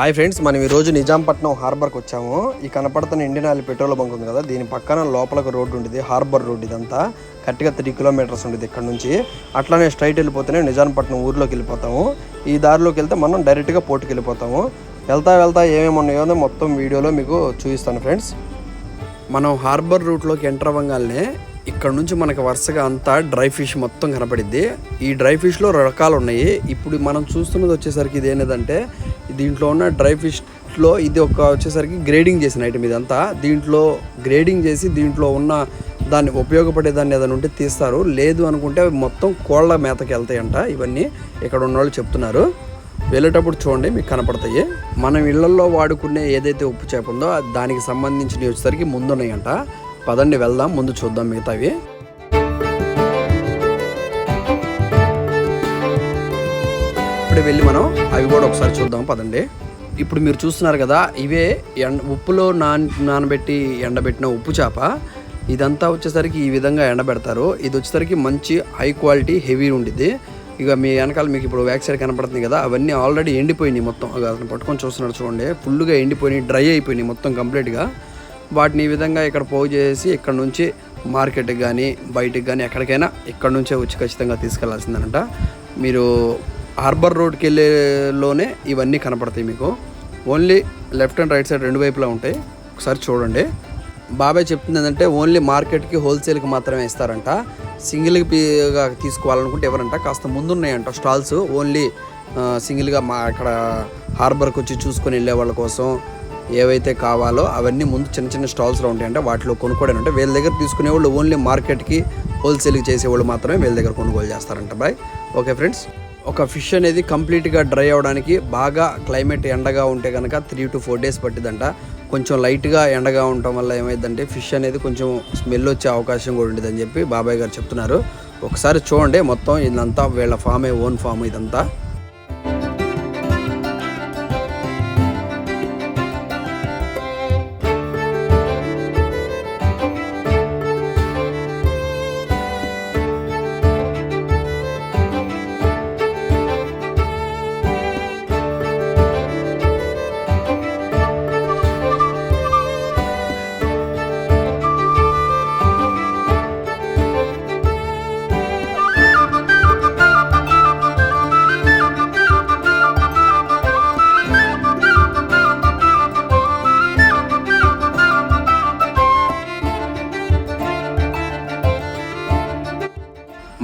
Hi friends మనం ఈరోజు నిజాంపట్నం హార్బర్కి వచ్చాము. ఈ కనపడుతున్న ఇండియన్ ఆయిల్ పెట్రోల్ బంక్ ఉంది కదా దీని పక్కన లోపలకు రోడ్డు ఉండేది హార్బర్ రోడ్ ఇదంతా. కరెక్ట్గా త్రీ కిలోమీటర్స్ ఉండేది ఇక్కడ నుంచి. అట్లానే స్ట్రైట్ వెళ్ళిపోతేనే నిజాంపట్నం ఊర్లోకి వెళ్ళిపోతాము. ఈ దారిలోకి వెళ్తే మనం డైరెక్ట్గా పోర్టుకి వెళ్ళిపోతాము. వెళ్తా వెళ్తా ఏమేమి ఉన్నాయో మొత్తం వీడియోలో మీకు చూపిస్తాను ఫ్రెండ్స్. మనం హార్బర్ రూట్లోకి ఎంటర్ అవ్వగానే ఇక్కడ నుంచి మనకి వరుసగా అంతా డ్రై ఫిష్ మొత్తం కనపడిద్ది. ఈ డ్రై ఫిష్లో రకాలు ఉన్నాయి. ఇప్పుడు మనం చూస్తున్నది వచ్చేసరికి ఇది ఏంటంటే దీంట్లో ఉన్న డ్రై ఫిష్లో ఇది ఒక వచ్చేసరికి గ్రేడింగ్ చేసిన ఐటమ్ ఇదంతా దీంట్లో గ్రేడింగ్ చేసి దీంట్లో ఉన్న దాన్ని ఉపయోగపడే దాన్ని ఏదైనా ఉంటే తీస్తారు. లేదు అనుకుంటే అవి మొత్తం కోళ్ళ మేతకి వెళ్తాయంట ఇవన్నీ. ఇక్కడ ఉన్న వాళ్ళు చెప్తున్నారు. వెళ్ళేటప్పుడు చూడండి మీకు కనపడతాయి. మనం ఇళ్ళలో వాడుకునే ఏదైతే ఉప్పు చేప ఉందో దానికి సంబంధించినవి వచ్చేసరికి ముందున్నాయంట. పదండి వెళ్దాం ముందు చూద్దాం మిగతావి. ఇప్పుడు వెళ్ళి మనం అవి కూడా ఒకసారి చూద్దాం పదండి. ఇప్పుడు మీరు చూస్తున్నారు కదా ఇవే ఎండ ఉప్పులో నాన్ నానబెట్టి ఎండబెట్టిన ఉప్పు చేప. ఇదంతా వచ్చేసరికి ఈ విధంగా ఎండబెడతారు. ఇది వచ్చేసరికి మంచి హై క్వాలిటీ హెవీ ఉండిద్ది. ఇక మీ వెనకాల మీకు ఇప్పుడు బ్యాక్ సైడ్ కనపడుతుంది కదా అవన్నీ ఆల్రెడీ ఎండిపోయినాయి మొత్తం. అతను పట్టుకొని చూస్తున్నాడు చూడండి ఫుల్గా ఎండిపోయినాయి డ్రై అయిపోయినాయి మొత్తం కంప్లీట్గా వాటిని ఈ విధంగా ఇక్కడ పోగు చేసి ఇక్కడ నుంచి మార్కెట్కి కానీ బయటికి కానీ ఎక్కడికైనా ఇక్కడ నుంచే వచ్చి ఖచ్చితంగా తీసుకెళ్ళాల్సిందనంట. మీరు హార్బర్ రోడ్కి వెళ్ళేలోనే ఇవన్నీ కనపడతాయి మీకు. Only left and right side రెండు వైపులా ఉంటాయి. ఒకసారి చూడండి. బాబాయ్ చెప్తుంది ఏంటంటే ఓన్లీ మార్కెట్కి హోల్సేల్కి మాత్రమే ఇస్తారంట. సింగిల్గా తీసుకోవాలనుకుంటే ఎవరంట? కాస్త ముందున్నాయంట స్టాల్స్. ఓన్లీ సింగిల్గా మా అక్కడ హార్బర్కి వచ్చి చూసుకొని వెళ్ళే వాళ్ళ కోసం ఏవైతే కావాలో అవన్నీ ముందు చిన్న చిన్న స్టాల్స్లో ఉంటాయంటే. వాటిలో కొనుక్కోవడం అంటే వీళ్ళ దగ్గర తీసుకునే వాళ్ళు ఓన్లీ మార్కెట్కి హోల్సేల్కి చేసేవాళ్ళు మాత్రమే వీళ్ళ దగ్గర కొనుగోలు చేస్తారంట బాయ్. Okay friends? ఒక ఫిష్ అనేది కంప్లీట్గా డ్రై అవ్వడానికి బాగా క్లైమేట్ ఎండగా ఉంటే కనుక త్రీ టు ఫోర్ డేస్ పట్టిందంట. కొంచెం లైట్గా ఎండగా ఉండటం వల్ల ఏమైందంటే ఫిష్ అనేది కొంచెం స్మెల్ వచ్చే అవకాశం కూడా ఉండేదని చెప్పి బాబాయ్ గారు చెప్తున్నారు. ఒకసారి చూడండి మొత్తం ఇదంతా వీళ్ళ ఫామే ఓన్ ఫామ్ ఇదంతా.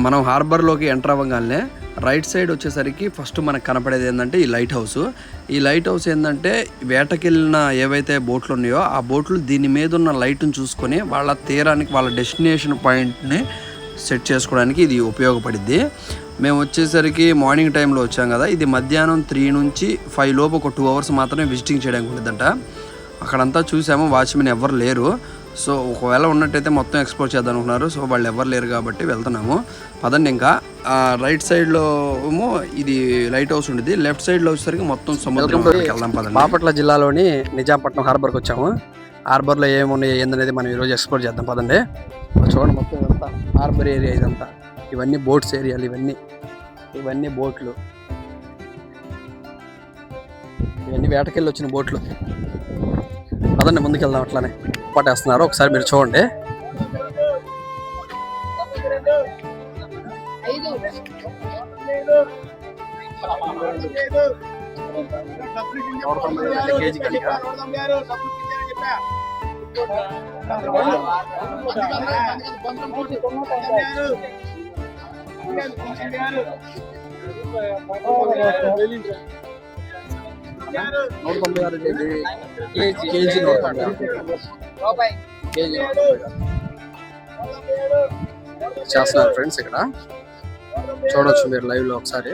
మనం హార్బర్లోకి ఎంటర్ అవ్వగానే రైట్ సైడ్ వచ్చేసరికి ఫస్ట్ మనకు కనపడేది ఏంటంటే ఈ లైట్ హౌస్ ఈ లైట్ హౌస్ ఏంటంటే వేటకెళ్ళిన ఏవైతే బోట్లు ఉన్నాయో ఆ బోట్లు దీని మీద ఉన్న లైట్ని చూసుకొని వాళ్ళ తీరానికి వాళ్ళ డెస్టినేషన్ పాయింట్ని సెట్ చేసుకోవడానికి ఇది ఉపయోగపడిద్ది. మేము వచ్చేసరికి మార్నింగ్ టైంలో వచ్చాం కదా ఇది మధ్యాహ్నం త్రీ నుంచి ఫైవ్ లోపు ఒక టూ అవర్స్ మాత్రమే విజిటింగ్ చేయడానికి ఉండదంట అక్కడంతా చూసాము వాచ్మెన్ ఎవరు లేరు. సో ఒకవేళ ఉన్నట్టయితే మొత్తం ఎక్స్ప్లోర్ చేద్దాం అనుకున్నారు సో వాళ్ళు ఎవరు లేరు కాబట్టి వెళ్తున్నాము. పదండి ఇంకా. రైట్ సైడ్లో ఏమో ఇది లైట్ హౌస్ ఉండేది. లెఫ్ట్ సైడ్లో వచ్చేసరికి మొత్తం సముద్రం వెళ్దాం పదండి. బాపట్ల జిల్లాలోని నిజాంపట్నం హార్బర్కి వచ్చాము. హార్బర్లో ఏమున్నాయి ఏందనేది మనం ఈరోజు ఎక్స్ప్లోర్ చేద్దాం పదండి. చూడండి మొత్తం ఇదంతా. హార్బర్ ఏరియా ఇదంతా. ఇవన్నీ బోట్స్ ఏరియాలు ఇవన్నీ. ఇవన్నీ బోట్లు ఇవన్నీ వేటకెళ్ళి వచ్చిన బోట్లు పదండి ముందుకెళ్దాం అట్లానే. పట్టేస్తున్నారు ఒకసారి మీరు చూడండి. కేజీ కనుక నూట తొంభై ఆరు కేజీ. కేజీ నూట తొంభై ఆరు. చేస్తున్నారు ఫ్రెండ్స్ ఇక్కడ. చూడొచ్చు మీరు లైవ్లో ఒకసారి.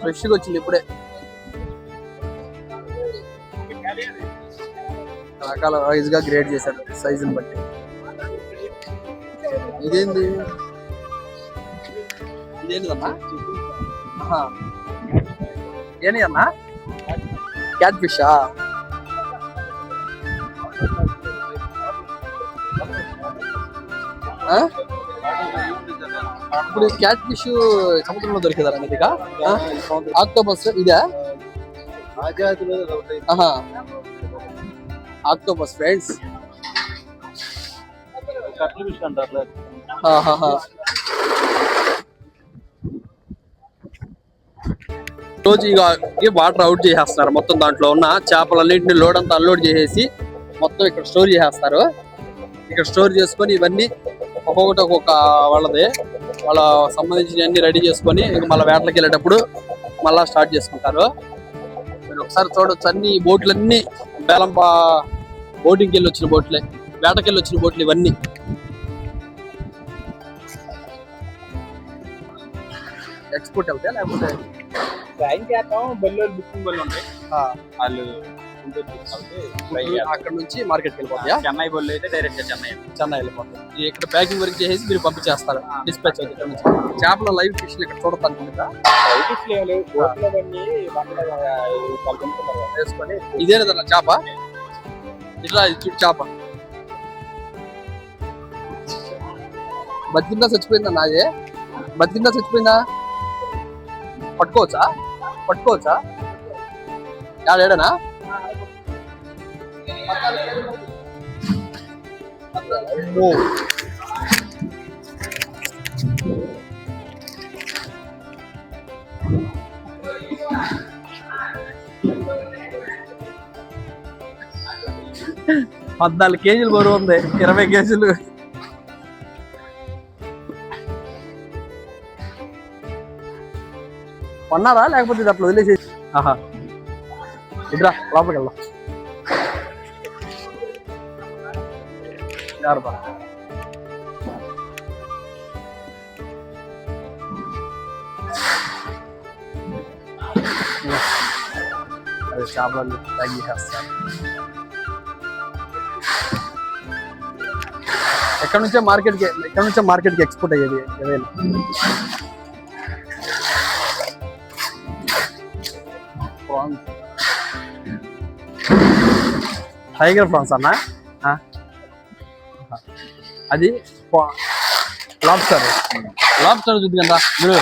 ఫ్రెష్గా వచ్చింది ఇప్పుడే. రకాల వైజ్గా గ్రేడ్ చేశారు. సైజుని బట్టి. ఇదేంది? ఇదేంటిదమ్మా ఆహా. ఏంటి అన్నా క్యాట్ ఫిషా ఆ? ఇప్పుడు క్యాట్ ఫిష్ సముద్రంలో దొరికేదా ఇది ఆక్టోబస్ ఇదే ఆహా ఆక్టోబస్ ఫ్రెండ్స్ ఆహాహా. రోజు ఇక వాటర్ అవుట్ చేసేస్తున్నారు మొత్తం దాంట్లో ఉన్న చేపలన్నింటిని లోడ్ అంతా అన్లోడ్ చేసేసి మొత్తం ఇక్కడ స్టోర్ చేసేస్తారు. ఇక్కడ స్టోర్ చేసుకొని ఇవన్నీ ఒక్కొక్కటి ఒక్కొక్క వాళ్ళది. వాళ్ళ సంబంధించిన అన్ని రెడీ చేసుకొని ఇక మళ్ళీ వేటలకు వెళ్ళేటప్పుడు మళ్ళీ స్టార్ట్ చేసుకుంటారు. మీరు ఒకసారి చూడొచ్చు అన్ని బోట్లన్నీ అన్ని బేలం బోటింగ్కి వెళ్ళి వచ్చిన బోట్లే. వేటకెళ్ళి వచ్చిన బోట్లు ఇవన్నీ. ఎక్స్పోర్ట్ అవుతాయి లేకపోతే ట్రైన్ చేస్తాం బెల్లూరు బుకింగ్ బళ్ళు ఉంటాయి. వాళ్ళు అక్కడ నుంచి మార్కెట్కి వెళ్ళిపోతాయా? చెన్నై బళ్ళు అయితే డైరెక్ట్ చెన్నై. చెన్నై వెళ్ళిపోతాయి. ఇక్కడ ప్యాకింగ్ వర్క్ చేసేసి మీరు పంపించేస్తారు. డిస్పాచ్ ఇక్కడ నుంచి. చేపల లైవ్ ఫిష్ ఇక్కడ చూడతాను లేవు. బండ్ల కలుపుకుంటున్నారు వేసుకొని ఇదే కదా చేప? ఇట్లా చూడు చేప. బతికిందా చచ్చిపోయిందా నాదే బతికిందా చచ్చిపోయిందా? పట్టుకోవచ్చా? పట్టుకోవచ్చా? ఏడేడనా ఏడనా? పద్నాలుగు కేజీలు బరువు ఉంది. ఇరవై కేజీలు. కొన్నారా? లేకపోతే ఇది అట్లా వదిలేసి ఆహా. ఇద్దరా లోపలికి వెళ్దాం. అది చేపలన్నీ ప్యాక్ ఎక్కడ నుంచే మార్కెట్కి ఎక్కడ నుంచే మార్కెట్కి ఎక్స్పోర్ట్ అయ్యేది ఏదైనా ప్రాన్స్ టైగర్ ప్రాన్స్ అన్న? అది లాబ్స్టర్ లాబ్స్టర్ చూద్ది కదా మీరు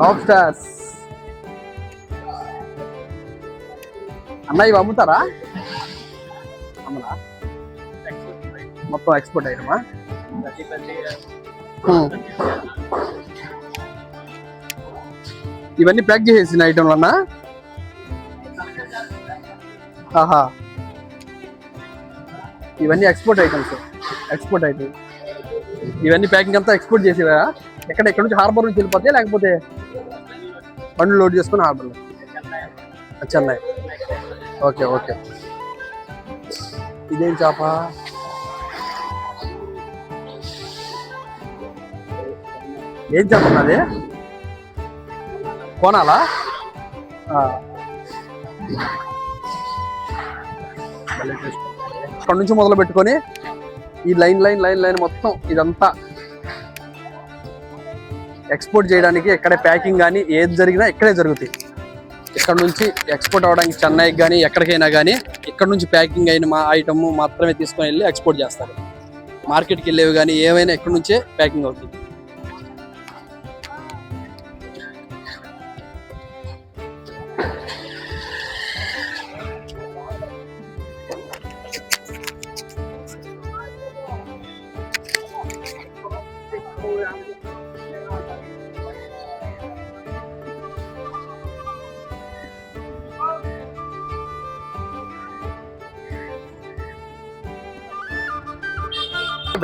లాబ్స్టర్స్ అన్న ఇవి అమ్ముతారా? మొత్తం ఎక్స్పోర్ట్ అయ్యమా ఇవన్నీ ప్యాక్ చేసేసిన ఐటమ్ అన్న ఆహా. ఇవన్నీ ఎక్స్పోర్ట్ ఐటమ్స్ ఎక్స్పోర్ట్ ఐటమ్ ఇవన్నీ ప్యాకింగ్ అంతా ఎక్స్పోర్ట్ చేసేవా? ఎక్కడ ఎక్కడ నుంచి హార్బర్ నుంచి వెళ్ళిపోతాయి? లేకపోతే బండ్లు లోడ్ చేసుకుని హార్బర్లో చెన్నై. Okay okay. ఇదేం చేప? ఏం చేప ఉన్నది కొనాలా? ఇక్కడ నుంచి మొదలు పెట్టుకొని ఈ లైన్ లైన్ లైన్ లైన్ మొత్తం ఇదంతా ఎక్స్పోర్ట్ చేయడానికి ఎక్కడే ప్యాకింగ్ కానీ ఏది జరిగినా ఇక్కడే జరుగుతాయి. ఇక్కడ నుంచి ఎక్స్పోర్ట్ అవ్వడానికి చెన్నైకి కానీ ఎక్కడికైనా కానీ ఇక్కడ నుంచి ప్యాకింగ్ అయిన మా ఐటమ్ మాత్రమే తీసుకొని వెళ్ళి ఎక్స్పోర్ట్ చేస్తారు. మార్కెట్కి వెళ్ళేవి కానీ ఏమైనా ఇక్కడ నుంచే ప్యాకింగ్ అవుతుంది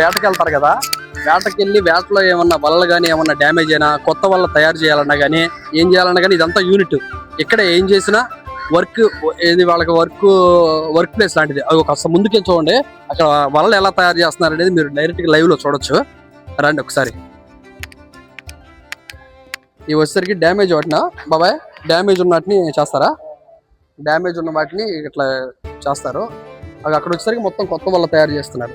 వేటకి వెళ్తారు కదా వేటకి వెళ్ళి వేటలో ఏమన్నా వలలు కానీ ఏమన్నా డ్యామేజ్ అయినా కొత్త వల్ల తయారు చేయాలన్నా కానీ ఏం చేయాలన్నా కానీ ఇదంతా యూనిట్ ఇక్కడ ఏం చేసినా వర్క్ ఏది వాళ్ళకి వర్క్ వర్క్ ప్లేస్ లాంటిది. అది ఒక కాస్త ముందుకే చూడండి. అక్కడ వలలు ఎలా తయారు చేస్తున్నారు అనేది మీరు డైరెక్ట్గా లైవ్లో లైవ్లో చూడొచ్చు. రండి ఒకసారి. ఇవి వచ్చేసరికి డ్యామేజ్ వాటిన? బాబాయ్ డ్యామేజ్ ఉన్న వాటిని చేస్తారా? డ్యామేజ్ ఉన్న వాటిని ఇట్లా చేస్తారు. అవి అక్కడ వచ్చేసరికి మొత్తం కొత్త వల్ల తయారు చేస్తున్నారు.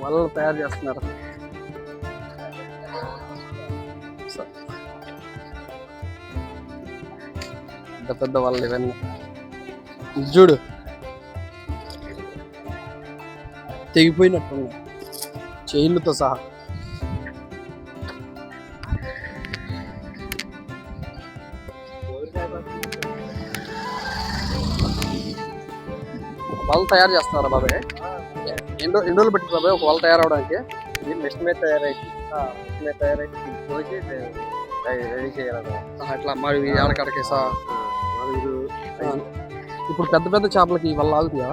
వలలు తయారు చేస్తున్నారు. పెద్ద పెద్ద వలలు ఇవన్నీ. చూడు. తెగిపోయినట్టున్నాయి. చైన్లతో సహా. వలలు తయారు చేస్తున్నారా బాబాయ్? ఎన్ని ఎన్ని రోజులు బాబాయ్ ఒక వల తయారవడానికి. ఇది మిషన్ మీద తయారైంది. మిషన్ మీద తయారైతే పోసి రెడీ చేయాలి ఇట్లా మరి ఆడకాడకి సా. ఇప్పుడు పెద్ద పెద్ద చేపలకి వల్ల ఆగుతాయా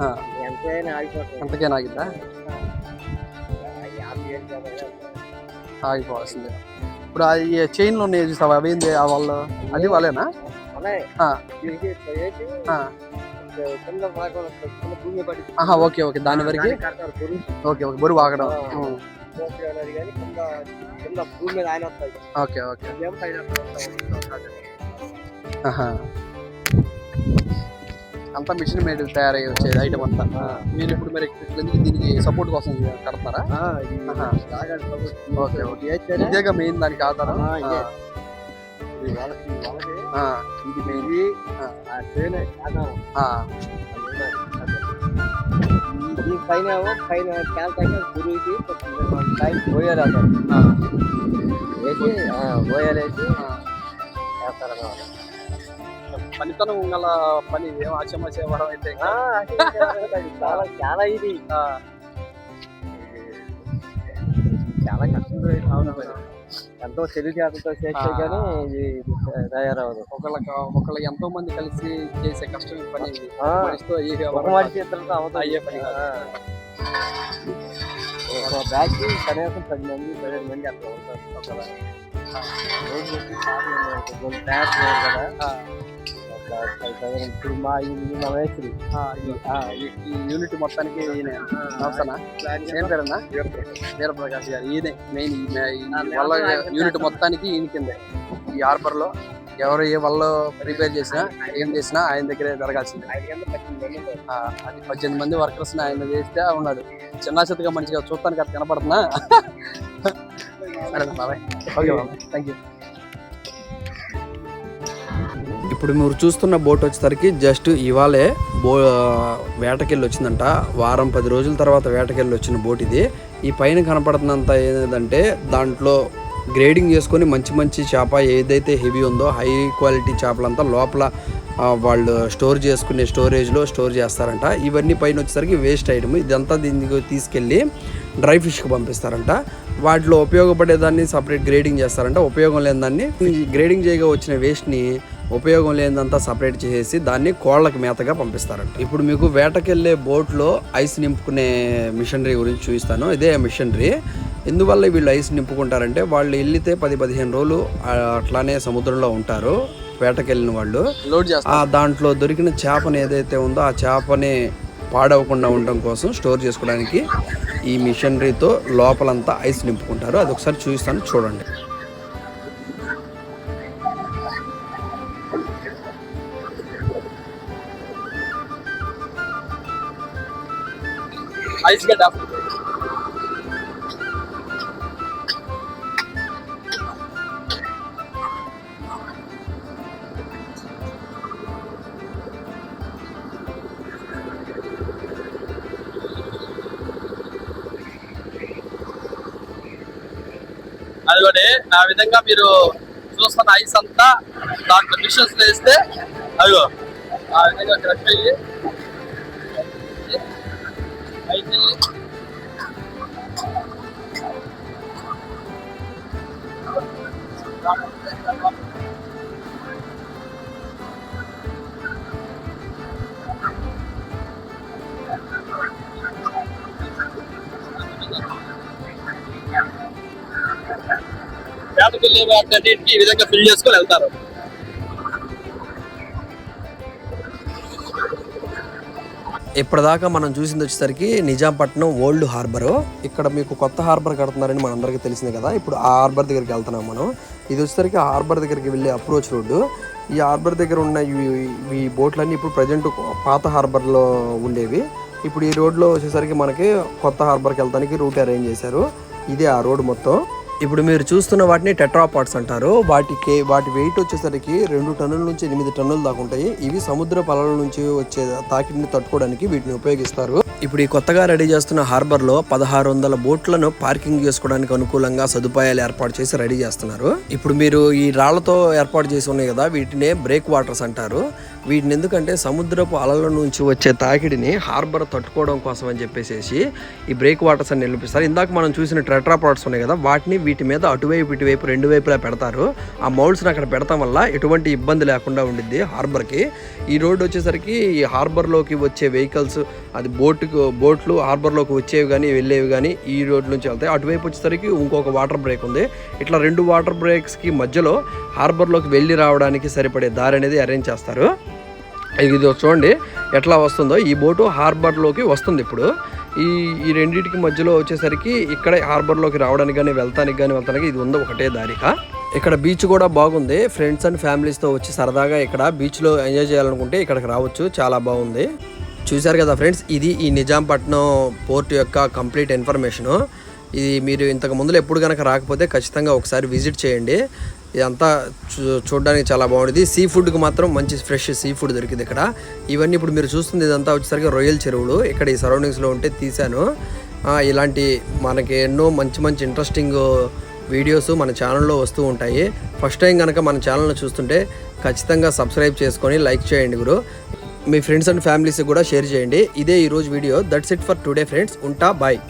ఆ. ఎంతైనా ఆగిపోతుంది అంతకే ఆగిద్దా? ఆగిపోవాల్సిందే. ఇప్పుడు ఆ ఈ చైన్లో ఉన్నాయి చూసావా? అవి ఏంది? ఆ వాళ్ళు అది వాళ్ళేనా ఆహా ఓకే ఓకే. దాని వరకు? Okay okay. బరువు ఆగడం. Okay okay. అంతా మిషన్ మేడ్ తయారై వచ్చేది ఐటమ్ అంతా. మీరు ఇప్పుడు మరి దీనికి సపోర్ట్ కోసం కడతారా? Okay okay. ఇదేగా మెయిన్ దానికి ఆధారం? ఇదే. ఆ. ఇది. ఈ పైన పైన క్యాల్తాక గురువుకి పైన పోయారు ఆ. వేసి పోయారు వేసి ఆ. వేస్తారన్నమాట పనితనం గల పని ఏం ఆచమాచే వరం అయితే చాలా చాలా ఇది చాలా కష్టం అవును. ఎంతో తెలివితేటలతో చేస్తే. కానీ ఇది తయారవదు ఒకళ్ళకి ఒకళ్ళకి ఎంతో మంది కలిసి చేసే కష్టం పని అయ్యే పని. ఒక బ్యాచ్ కనీసం పది మంది పదిహేను మంది అట్లా ఉంటారు. కొంచెం తయారు చేయాలి కదా. ఇప్పుడు మా మా మేస్త్రి ఈ- యూనిట్ మొత్తానికి ఈయన. ప్లాన్ ఏం పేరన్నా? వీరప్రకాష్. గారు. ఈయనే మెయిన్ వల్ల యూనిట్ మొత్తానికి ఈయన కిందే. ఈ హార్బర్లో ఎవరు ఏ వల్ల ప్రిపేర్ చేసినా ఏం చేసినా ఆయన దగ్గరే జరగాల్సిందే. అది పద్దెనిమిది మంది వర్కర్స్ ఆయన చేస్తే ఉన్నాడు. చిన్న చిత్తగా మంచిగా చూస్తానికి అది కనపడుతున్నా సరే బాబాయ్. ఓకే బాబాయ్. థ్యాంక్ యూ ఇప్పుడు మీరు చూస్తున్న బోట్ వచ్చేసరికి జస్ట్ ఇవాళే బో వేటకెళ్ళి వచ్చిందంట. వారం పది రోజుల తర్వాత వేటకెళ్ళి వచ్చిన బోట్ ఇది. ఈ పైన కనపడుతున్నంత ఏంటంటే దాంట్లో గ్రేడింగ్ చేసుకొని మంచి మంచి చేప ఏదైతే హెవీ ఉందో హై క్వాలిటీ చేపలంతా లోపల వాళ్ళు స్టోర్ చేసుకునే స్టోరేజ్లో స్టోర్ చేస్తారంట. ఇవన్నీ పైన వచ్చేసరికి వేస్ట్ ఐటమ్. ఇదంతా దీనికి తీసుకెళ్ళి డ్రై ఫిష్కి పంపిస్తారంట. వాటిలో ఉపయోగపడేదాన్ని సపరేట్ గ్రేడింగ్ చేస్తారంట. ఉపయోగం లేని దాన్ని గ్రేడింగ్ చేయగా వచ్చిన వేస్ట్ని ఉపయోగం లేనిదంతా సపరేట్ చేసేసి దాన్ని కోళ్ళకి మేతగా పంపిస్తారంట. ఇప్పుడు మీకు వేటకెళ్ళే బోట్లో ఐస్ నింపుకునే మిషనరీ గురించి చూపిస్తాను. ఇదే మిషనరీ. ఎందువల్ల వీళ్ళు ఐస్ నింపుకుంటారంటే వాళ్ళు వెళ్ళితే పది పదిహేను రోజులు అట్లానే సముద్రంలో ఉంటారు వేటకెళ్ళిన వాళ్ళు. ఆ దాంట్లో దొరికిన చేపని ఏదైతే ఉందో ఆ చేపని పాడవకుండా ఉండడం కోసం స్టోర్ చేసుకోవడానికి ఈ మిషనరీతో లోపలంతా ఐస్ నింపుకుంటారు. అది ఒకసారి చూపిస్తాను చూడండి. ఐస్ గడ్డ అదిగోండి ఆ విధంగా మీరు చూస్తున్న ఐస్ అంతా దాంట్లో మిషన్స్ వేస్తే అదిగో ఆ విధంగా క్రష్ అయ్యి అయితే వేటకెళ్ళే వాటికి ఈ విధంగా ఫిల్ చేసుకొని వెళ్తారు. ఇప్పటిదాకా మనం చూసింది వచ్చేసరికి నిజాంపట్నం ఓల్డ్ హార్బర్. ఇక్కడ మీకు కొత్త హార్బర్ కడుతున్నారని మనందరికీ తెలిసింది కదా. ఇప్పుడు ఆ హార్బర్ దగ్గరికి వెళ్తున్నాం మనం. ఇది వచ్చేసరికి ఆ హార్బర్ దగ్గరికి వెళ్ళే అప్రోచ్ రోడ్డు. ఈ హార్బర్ దగ్గర ఉన్న ఈ బోట్లన్నీ ఇప్పుడు ప్రజెంట్ పాత హార్బర్లో ఉండేవి. ఇప్పుడు ఈ రోడ్లో వచ్చేసరికి మనకి కొత్త హార్బర్కి వెళ్తానికి రూట్ అరేంజ్ చేశారు. ఇదే ఆ రోడ్ మొత్తం. ఇప్పుడు మీరు చూస్తున్న వాటిని టెట్రాపాట్స్ అంటారు. వాటికి వాటి వెయిట్ వచ్చేసరికి రెండు టన్నుల నుంచి ఎనిమిది టన్నుల దాకా ఉంటాయి. ఇవి సముద్ర పొలాల నుంచి వచ్చే తాకిడిని తట్టుకోవడానికి వీటిని ఉపయోగిస్తారు. ఇప్పుడు ఈ కొత్తగా రెడీ చేస్తున్న హార్బర్లో పదహారు వందల బోట్లను పార్కింగ్ చేసుకోవడానికి అనుకూలంగా సదుపాయాలు ఏర్పాటు చేసి రెడీ చేస్తున్నారు. ఇప్పుడు మీరు ఈ రాళ్ళతో ఏర్పాటు చేసి ఉన్నాయి కదా వీటినే బ్రేక్ వాటర్స్ అంటారు. వీటిని ఎందుకంటే సముద్రపు అలల నుంచి వచ్చే తాకిడిని హార్బర్ తట్టుకోవడం కోసం అని చెప్పేసి ఈ బ్రేక్ వాటర్స్ అని నిలిపిస్తారు ఇందాక మనం చూసిన ట్రెట్రాపాట్స్ ఉన్నాయి కదా వాటిని వీటి మీద అటువైపు ఇటువైపు రెండు వైపులా పెడతారు. ఆ మౌల్స్ని అక్కడ పెడతాం వల్ల ఎటువంటి ఇబ్బంది లేకుండా ఉండిద్ది హార్బర్కి. ఈ రోడ్డు వచ్చేసరికి ఈ హార్బర్లోకి వచ్చే వెహికల్స్ అది బోటుకు బోట్లు హార్బర్లోకి వచ్చేవి కానీ వెళ్ళేవి కానీ ఈ రోడ్ నుంచి వెళ్తాయి. అటువైపు వచ్చేసరికి ఇంకొక వాటర్ బ్రేక్ ఉంది. ఇట్లా రెండు వాటర్ బ్రేక్స్కి మధ్యలో హార్బర్లోకి వెళ్ళి రావడానికి సరిపడే దారి అనేది అరేంజ్ చేస్తారు. ఇది చూడండి ఎట్లా వస్తుందో. ఈ బోటు హార్బర్లోకి వస్తుంది ఇప్పుడు. ఈ ఈ రెండింటికి మధ్యలో వచ్చేసరికి ఇక్కడ హార్బర్లోకి రావడానికి కానీ వెళ్తానికి కానీ వెళ్తానికి ఇది ఉంది ఒకటే దారిక ఇక్కడ బీచ్ కూడా బాగుంది. ఫ్రెండ్స్ అండ్ ఫ్యామిలీస్తో వచ్చి సరదాగా ఇక్కడ బీచ్లో ఎంజాయ్ చేయాలనుకుంటే ఇక్కడికి రావచ్చు. చాలా బాగుంది. చూశారు కదా ఫ్రెండ్స్ ఇది ఈ నిజాంపట్నం పోర్ట్ యొక్క కంప్లీట్ ఇన్ఫర్మేషను. ఇది మీరు ఇంతకు ముందులో ఎప్పుడు కనుక రాకపోతే ఖచ్చితంగా ఒకసారి విజిట్ చేయండి. ఇదంతా చూ చూడడానికి చాలా బాగుంటుంది. సీ ఫుడ్కి మాత్రం మంచి ఫ్రెష్ సీ ఫుడ్ దొరికింది ఇక్కడ. ఇవన్నీ ఇప్పుడు మీరు చూస్తుంది ఇదంతా వచ్చేసరికి రొయ్యల చెరువులు. ఇక్కడ ఈ సరౌండింగ్స్లో ఉంటే తీశాను. ఇలాంటి మనకి ఎన్నో మంచి మంచి ఇంట్రెస్టింగ్ వీడియోస్ మన ఛానల్లో వస్తూ ఉంటాయి. ఫస్ట్ టైం కనుక మన ఛానల్ని చూస్తుంటే ఖచ్చితంగా సబ్స్క్రైబ్ చేసుకొని లైక్ చేయండి గురు. మీ ఫ్రెండ్స్ అండ్ ఫ్యామిలీస్కి కూడా షేర్ చేయండి. ఇదే ఈరోజు video that's it for today friends ఉంటా బాయ్